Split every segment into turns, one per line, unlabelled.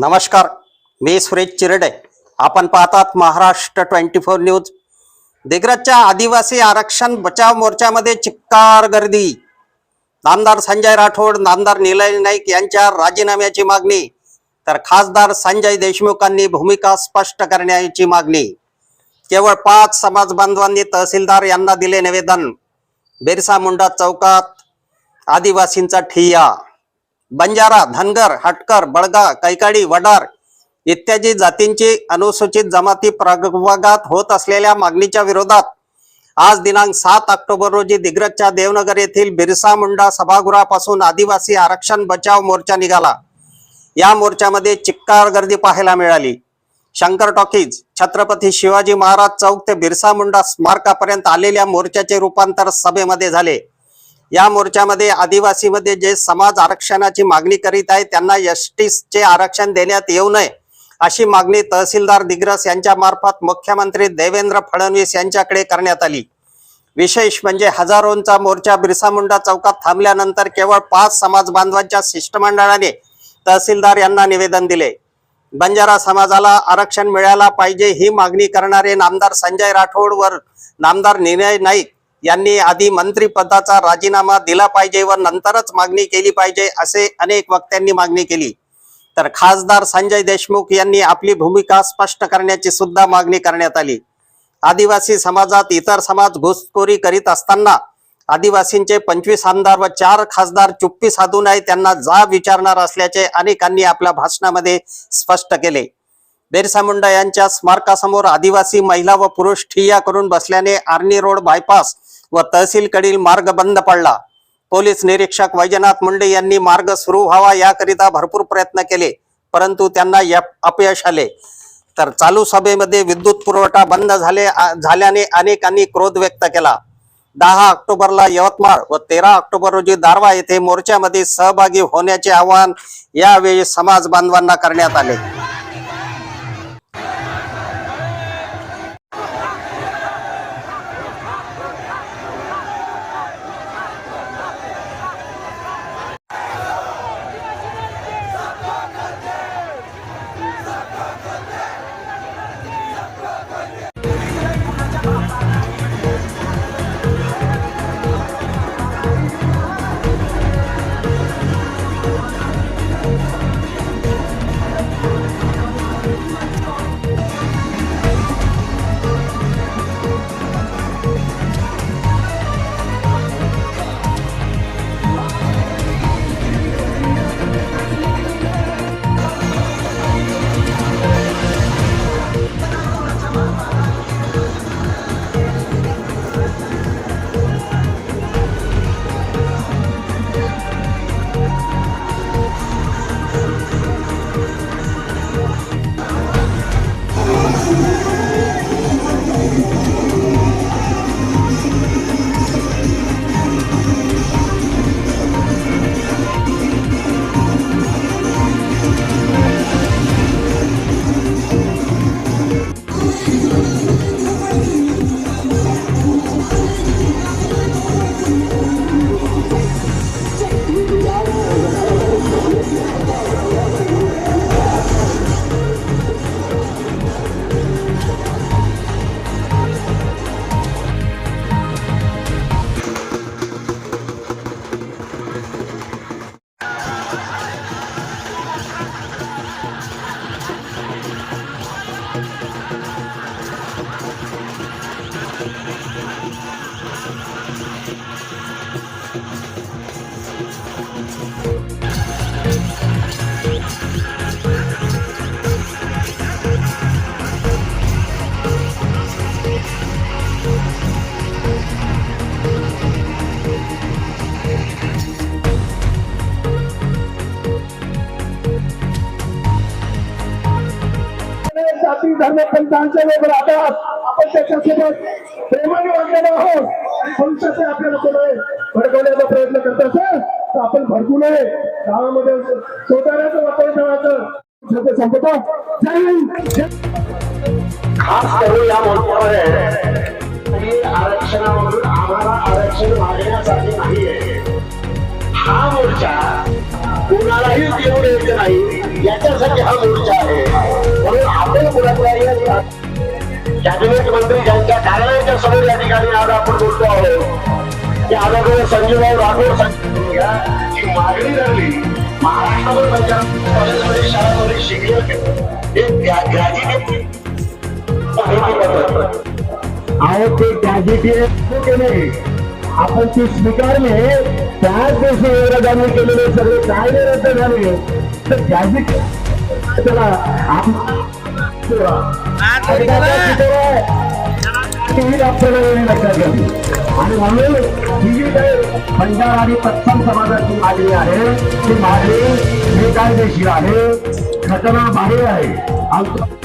नमस्कार मी सुरेश चिरडे. आपण पाहतात महाराष्ट्र ट्वेंटी फोर न्यूज. दिग्रजच्या आदिवासी आरक्षण बचाव मोर्चामध्ये चिक्कार गर्दी. नामदार संजय राठोड नामदार निलय नाईक यांच्या राजीनाम्याची मागणी. तर खासदार संजय देशमुखांनी भूमिका स्पष्ट करण्याची मागणी. केवळ पाच समाज बांधवांनी तहसीलदार यांना दिले निवेदन. बिरसा मुंडा चौकात आदिवासींचा ठिय्या. बंजारा धनगर हटकर बळगा कैकाडी वडार इत्यादी जातींची अनुसूचित जमाती प्रभागात होत असलेल्या मागणीच्या विरोधात आज दिनांक सात ऑक्टोबर रोजी दिग्रजच्या देवनगर येथील बिरसा मुंडा सभागृहापासून आदिवासी आरक्षण बचाव मोर्चा निघाला. या मोर्चामध्ये चिक्कार गर्दी पाहायला मिळाली. शंकर टॉकीज छत्रपती शिवाजी महाराज चौक ते बिरसा मुंडा स्मारकापर्यंत आलेल्या मोर्चाचे रूपांतर सभेमध्ये झाले. या मोर्चामध्ये आदिवासीमध्ये जे समाज आरक्षणाची मागणी करीत आहे त्यांना एस टीचे आरक्षण देण्यात येऊ नये अशी मागणी तहसीलदार दिग्रस यांच्या मार्फत मुख्यमंत्री देवेंद्र फडणवीस यांच्याकडे करण्यात आली. विशेष म्हणजे हजारोंचा मोर्चा बिरसा मुंडा चौकात थांबल्यानंतर केवळ पाच समाज बांधवांच्या शिष्टमंडळाने तहसीलदार यांना निवेदन दिले. बंजारा समाजाला आरक्षण मिळायला पाहिजे ही मागणी करणारे नामदार संजय राठोड वर नामदार निर्णय नाईक यांनी आधी मंत्रीपदाचा राजीनामा दिला पाहिजे व नंतरच मागणी केली पाहिजे असे अनेक वक्त्यांनी मागणी केली. तर खासदार संजय देशमुख यांनी आपली भूमिका स्पष्ट करण्याची सुद्धा मागणी करण्यात आली. आदिवासी समाजात इतर समाज घुसखोरी करीत असताना आदिवासींचे पंचवीस आमदार व चार खासदार चुप्पी साधून आहे त्यांना जाब विचारणार असल्याचे अनेकांनी आपल्या भाषणामध्ये स्पष्ट केले. बिरसा मुंडा यांच्या स्मारकासमोर आदिवासी महिला व पुरुष ठिय्या करून बसल्याने आर्नी रोड बायपास व तहसीलकडील मार्ग बंद पडला. पोलीस निरीक्षक वैजनाथ मुंडे यांनी मार्ग सुरू व्हावा याकरिता भरपूर प्रयत्न केले परंतु त्यांना अपयश आले. तर चालू सभेमध्ये विद्युत पुरवठा बंद झाले झाल्याने अनेकांनी क्रोध व्यक्त केला. दहा ऑक्टोबरला यवतमाळ व तेरा ऑक्टोबर रोजी दारवा येथे मोर्चामध्ये सहभागी होण्याचे आवाहन यावेळी समाज बांधवांना करण्यात आले.
सर्व धर्म लोक राहतात आपण त्याच्यासोबत प्रेमाने वागलेलो आहोत. आणि भविष्यात आपल्याला कोणी भडकवण्याचा प्रयत्न करत असेल तर आपण भडकू नये. गावामध्ये शोधाण्याचं वातावरण ठेवायचं. सध्या संपतो. जय हिंद.
खास करून या मोर्चामध्ये हे आरक्षणामधून आम्हाला आरक्षण मागण्यासाठी नाहीये. हा मोर्चा कुणालाही देऊ द्यायचं नाही. याच्यासाठी हा मोर्चा आहे. म्हणून आपण पुढाकारी कॅबिनेट मंत्री ज्यांच्या कार्यालयाच्या समोर या ठिकाणी आज आपण बोलतो आहोत की आदरणीय संजीवराव राठोड मागणी धरली महाराष्ट्रावर कॉलेजमध्ये शिकले हे ग्रॅज्युएट ते गॅजेटियर आपण ती स्वीकारले. त्याच दिवशी विरोधाने केलेले सगळे कायदे रद्द झाले. चला लक्षात घ्यावी आणि म्हणून ही जी काही बंजारा आणि तत्सम समाजाची मागणी आहे ती मागणी बेकायदेशीर आहे घटना बाहेर आहे. आमचं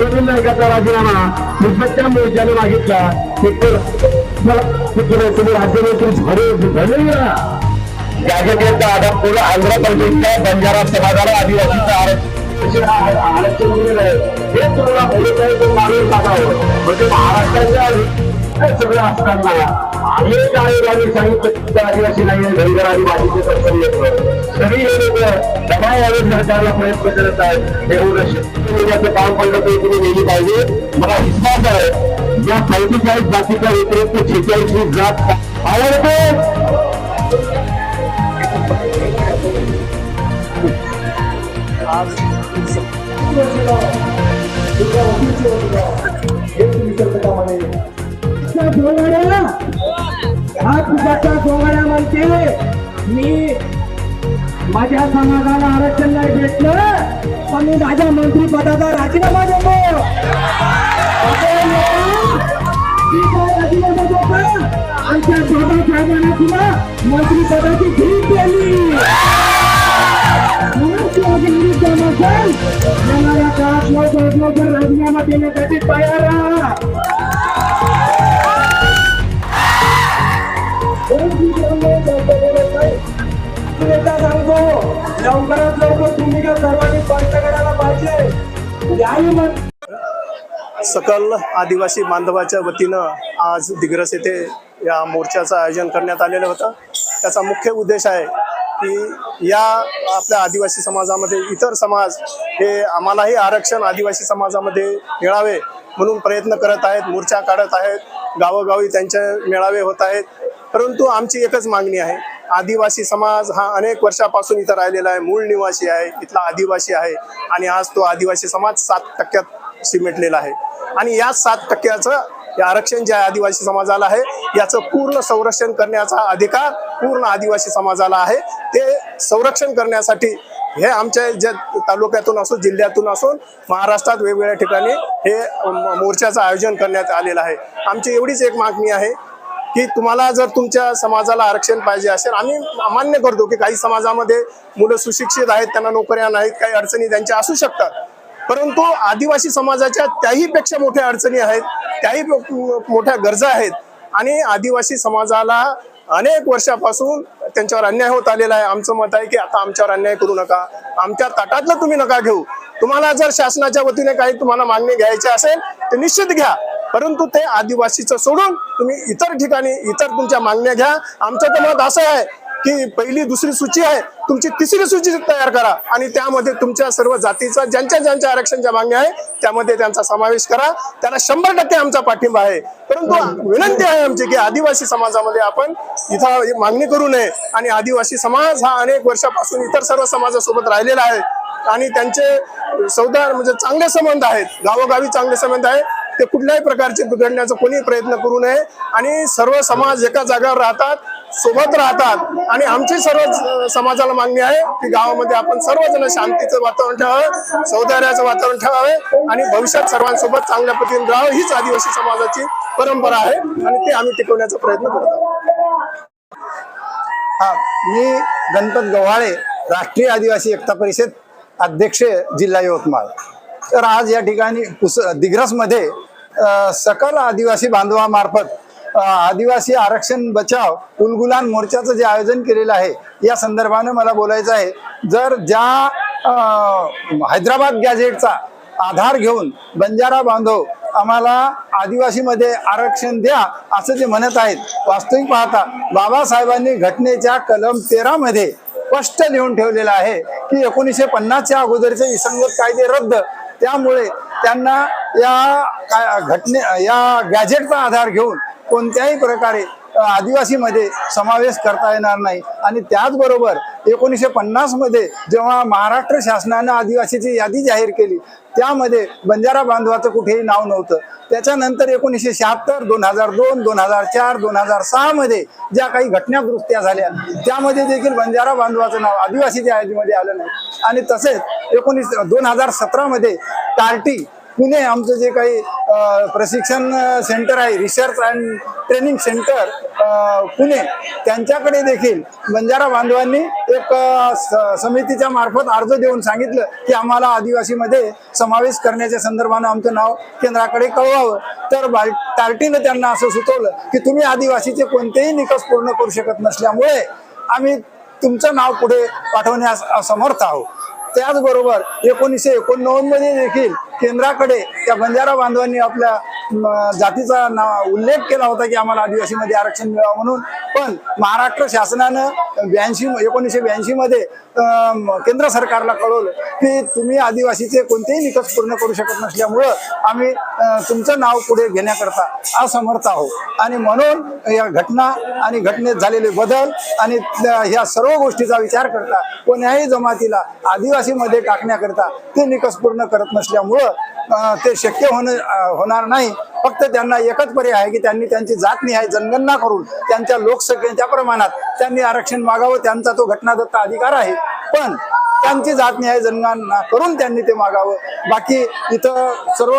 तरुण नायकाचा राजीनामा? निष्पत्त्या मोर्चाने मागितला तुम्ही राज्यमंत्री गेला गॅजेटेडचा आदमपूर आंध्र प्रदेशच्या बंजारा समाजाला आदिवासीचं आरक्षण दिलेलं आहे. हे तुम्हाला बोलत आहे तो मागून टाकावं? म्हणजे महाराष्ट्राच्या सगळं असताना अनेक आयोगाने सांगितलं आदिवासी नाही धनगर येतं तरी हे लोक दबाव सरकारला प्रयत्न करत आहेत. हे होण्याचं काम पडलं तरी तुम्ही नेली पाहिजे. मला विश्वास आहे या चौतीचाळीस जातीच्या व्यतिरिक्त छेचाळीसवी जात आवडते.
सोहळ्या म्हणते मी माझ्या समाजाला आरक्षण नाही भेटलं पण मी माझ्या मंत्रीपदाचा राजीनामा देतो. आमच्या बाबासाहेबांना तुला मंत्री पदाची भीक दिली म्हणून तू अजून विरुद्ध नसेल, येणाऱ्या काळात लवकरात लवकर राजीनामा देण्यासाठी तयार राहा एकदा सांगतो लवकरात लवकर तुम्ही का सर्वांनी पंच करायला पाहिजे. याही मग
सकल आदिवासी बांधवाच्या वतीनं आज दिग्रस येथे या मोर्चाचं आयोजन करण्यात आलेलं होतं. त्याचा मुख्य उद्देश आहे की या आपल्या आदिवासी समाजामध्ये इतर समाज हे आम्हालाही आरक्षण आदिवासी समाजामध्ये मिळावे म्हणून प्रयत्न करत आहेत मोर्चा काढत आहेत गावोगावी त्यांचे मेळावे होत आहेत. परंतु आमची एकच मागणी आहे आदिवासी समाज हा अनेक वर्षापासून इथं राहिलेला आहे मूळ निवासी आहे इथला आदिवासी आहे आणि आज तो आदिवासी समाज सात टक्क्यात सिमेटलेलं आहे. आणि या सात टक्क्याचं या आरक्षण जे आदिवासी समाजाला आहे याचं पूर्ण संरक्षण करण्याचा अधिकार पूर्ण आदिवासी समाजाला आहे. ते संरक्षण करण्यासाठी हे आमच्या ज्या तालुक्यातून असो जिल्ह्यातून असून महाराष्ट्रात वेगवेगळ्या ठिकाणी हे मोर्चाचं आयोजन करण्यात आलेलं आहे. आमची एवढीच एक मागणी आहे की तुम्हाला जर तुमच्या समाजाला आरक्षण पाहिजे असेल आम्ही मान्य करतो की काही समाजामध्ये मुलं सुशिक्षित आहेत त्यांना नोकऱ्या नाहीत काही अडचणी त्यांच्या असू शकतात. परंतु आदिवासी समाजाच्या त्याही पेक्षा मोठ्या अडचणी आहेत त्याही मोठ्या गरजा आहेत आणि आदिवासी समाजाला अनेक वर्षापासून त्यांच्यावर अन्याय होत आलेला आहे. आमचं मत आहे की आता आमच्यावर अन्याय करू नका. आमच्या ताटातलं तुम्ही नका घेऊ. तुम्हाला जर शासनाच्या वतीने काही तुम्हाला मागणी घ्यायची असेल तर निश्चित घ्या. परंतु ते आदिवासीचं सोडून तुम्ही इतर ठिकाणी इतर तुमच्या मागण्या घ्या. आमचं तर मत असं आहे की पहिली दुसरी सूची आहे तुमची तिसरी सूची तयार करा. आणि त्यामध्ये तुमच्या सर्व जातीचा ज्यांच्या ज्यांच्या आरक्षणच्या मागण्या आहे त्यामध्ये त्यांचा समावेश करा. त्याला शंभर टक्के आमचा पाठिंबा आहे. परंतु विनंती आहे आमची की आदिवासी समाजामध्ये आपण इथं मागणी करू नये. आणि आदिवासी समाज हा अनेक वर्षापासून इतर सर्व समाजासोबत राहिलेला आहे. आणि त्यांचे सौदार म्हणजे चांगले संबंध आहेत. गावोगावी चांगले संबंध आहेत. ते कुठल्याही प्रकारचे बिघडण्याचा कोणी प्रयत्न करू नये. आणि सर्व समाज एका जागेवर राहतात सोबत राहतात. आणि आमची सर्व समाजाला मागणी आहे की गावामध्ये आपण सर्वजण शांतीचं वातावरण ठेवावं सौदार्याचं वातावरण ठेवावे. आणि भविष्यात सर्वांसोबत चांगल्या पद्धतीने राहावं हीच आदिवासी समाजाची परंपरा आहे. आणि ते आम्ही टिकवण्याचा प्रयत्न करत आहोत.
हा मी गणपत गव्हाळे राष्ट्रीय आदिवासी एकता परिषद अध्यक्ष जिल्हा यवतमाळ. तर आज या ठिकाणी पुस दिग्रसमध्ये सकल आदिवासी बांधवामार्फत आदिवासी आरक्षण बचाव उलगुलान मोर्चाचं जे आयोजन केलेलं आहे या संदर्भानं मला बोलायचं आहे. जर ज्या हैदराबाद गॅझेटचा आधार घेऊन बंजारा बांधव आम्हाला आदिवासीमध्ये आरक्षण द्या असं ते म्हणत आहेत वास्तविक पाहता बाबासाहेबांनी घटनेच्या कलम तेरामध्ये स्पष्ट लिहून ठेवलेलं आहे की एकोणीसशे पन्नासच्या अगोदरचे विसंगत कायदे रद्द त्यामुळे त्यांना या काय घटने या गॅजेटचा आधार घेऊन कोणत्याही प्रकारे आदिवासीमध्ये समावेश करता येणार नाही. आणि त्याचबरोबर एकोणीसशे पन्नासमध्ये जेव्हा महाराष्ट्र शासनानं आदिवासीची यादी जाहीर केली त्यामध्ये बंजारा बांधवाचं कुठेही नाव नव्हतं. त्याच्यानंतर एकोणीसशे शहात्तर दोन हजार दोन दोन हजार चार दोन हजार सहामध्ये ज्या काही घटना झाल्या त्यामध्ये देखील बंजारा बांधवाचं नाव आदिवासीच्या यादीमध्ये आलं नाही. आणि तसेच एकोणीस दोन हजार सतरामध्ये टार्टी पुणे आमचं जे काही प्रशिक्षण सेंटर आहे research and training centre Pune त्यांच्याकडे देखील बंजारा बांधवांनी एक स- समितीच्या मार्फत अर्ज देऊन सांगितलं की आम्हाला आदिवासीमध्ये समावेश करण्याच्या संदर्भानं आमचं नाव केंद्राकडे कळवावं. तर बाल टार्टीनं त्यांना असं सुचवलं की तुम्ही आदिवासीचे कोणतेही निकष पूर्ण करू शकत नसल्यामुळे आम्ही तुमचं नाव पुढे पाठवण्यास असमर्थ आहोत. त्याचबरोबर एकोणीसशे एकोणनव्वदमध्ये देखील केंद्राकडे त्या बंजारा बांधवांनी आपल्या जातीचा ना उल्लेख केला होता की आम्हाला आदिवासीमध्ये आरक्षण मिळावं म्हणून. पण महाराष्ट्र शासनानं ब्याऐंशी एकोणीसशे ब्याऐंशी मध्ये केंद्र सरकारला कळवलं की तुम्ही आदिवासीचे कोणतेही निकष पूर्ण करू शकत नसल्यामुळं आम्ही तुमचं नाव पुढे घेण्याकरता असमर्थ आहोत. आणि म्हणून या घटना आणि घटनेत झालेले बदल आणि ह्या सर्व गोष्टीचा विचार करता कोण्याही जमातीला आदिवासीमध्ये टाकण्याकरता ते निकष पूर्ण करत नसल्यामुळं ते शक्य होणं होणार नाही. फक्त त्यांना एकच पर्याय आहे की त्यांनी त्यांची जात निहाय जनगणना करून त्यांच्या लोकसंख्येच्या प्रमाणात त्यांनी आरक्षण मागावं त्यांचा तो घटनादत्त अधिकार आहे. पण त्यांची जात जातनिहाय जनगणना करून त्यांनी ते मागावं. बाकी इथं सर्व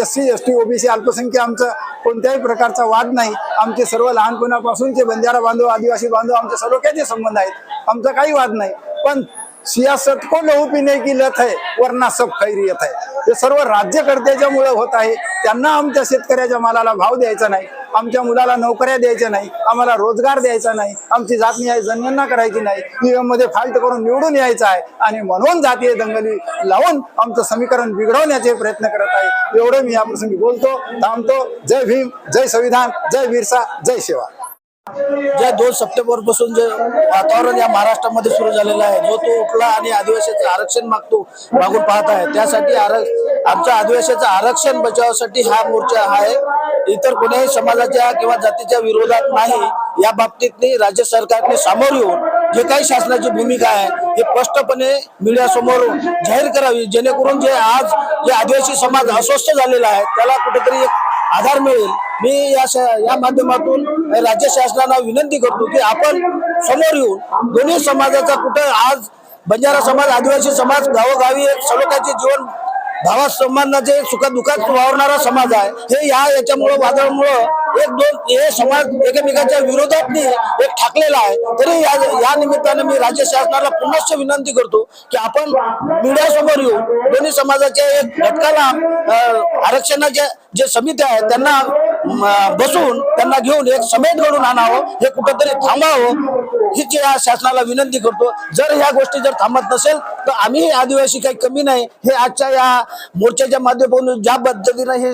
S C S T OBC अल्पसंख्या आमचं कोणत्याही प्रकारचा वाद नाही. आमचे सर्व लहानपणापासूनचे बंजारा बांधव आदिवासी बांधव आमचे सलोख्याचे संबंध आहेत. आमचा काही वाद नाही. पण सियासत को लहू हो पिणे की लत है वरना सब खैरियत है हे सर्व राज्यकर्त्याच्यामुळे होत आहे. त्यांना आमच्या शेतकऱ्याच्या मालाला भाव द्यायचा नाही. आमच्या मुलाला नोकऱ्या द्यायच्या नाही. आम्हाला रोजगार द्यायचा नाही. आमची जातनी आहे जनगणना करायची नाही. नियममध्ये फाल्ट करून निवडून यायचं आहे. आणि म्हणून जातीय दंगली लावून आमचं समीकरण बिघडवण्याचे प्रयत्न करत आहे. एवढं मी याप्रसंगी बोलतो थांबतो. जय भीम जय संविधान जय बिरसा जय शिवा.
ज्या दोन सप्टेंबरपासून जे वातावरण या महाराष्ट्रामध्ये सुरू झालेलं आहे जो तो उठला आणि आदिवासीचं आरक्षण मागतो मागून पाहत आहे. त्यासाठी आमच्या आदिवासीचं आरक्षण बचावासाठी हा मोर्चा आहे. इतर कोणत्याही समाजाच्या किंवा जातीच्या विरोधात नाही या बाबतीतनी राज्य सरकारने सामोर येऊन जे काही शासनाची भूमिका आहे हे स्पष्टपणे मीडियासमोर जाहीर करावी. जेणेकरून जे आज जे आदिवासी समाज अस्वस्थ झालेला आहे त्याला कुठेतरी एक आधार मिळेल. मी या या माध्यमातून राज्य शासनाला विनंती करतो की आपण समोर येऊन दोन्ही समाजाचा कुठं आज बंजारा समाज आदिवासी समाज गावोगावी एक सलोख्याचे जीवन भावा संबंधाचे सुखदुःखात वावरणारा समाज आहे. हे या याच्यामुळं वादळामुळं एक दोन हे समाज एकमेकांच्या विरोधात एक ठाकलेला आहे. तरी या या निमित्तानं मी राज्य शासनाला पुनश्च विनंती करतो की आपण मीडिया समोर येऊन दोन्ही समाजाच्या एक घटकाला आरक्षणाच्या जे समित्या आहेत त्यांना बसून त्यांना घेऊन एक समेट घडून आणावं हे कुठंतरी थांबावं. हीच या शासनाला विनंती करतो जर ह्या गोष्टी जर थांबत नसेल तर आम्ही आदिवासी काही कमी नाही. हे आजच्या या मोर्चाच्या माध्यमातून ज्या पद्धतीनं हे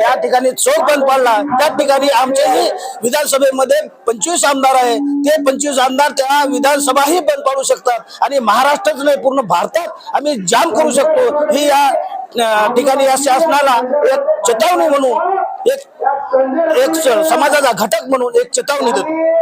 या ठिकाणी चौक बंद पाडला त्या ठिकाणी आमच्याही विधानसभेमध्ये पंचवीस आमदार आहे. ते पंचवीस आमदार त्या विधानसभाही बंद पाडू शकतात. आणि महाराष्ट्रच नाही पूर्ण भारतात आम्ही जाम करू शकतो. ही या ठिकाणी या शासनाला एक चेतावणी म्हणून एक एक स- समाजाचा घटक म्हणून एक चेतावणी देतो.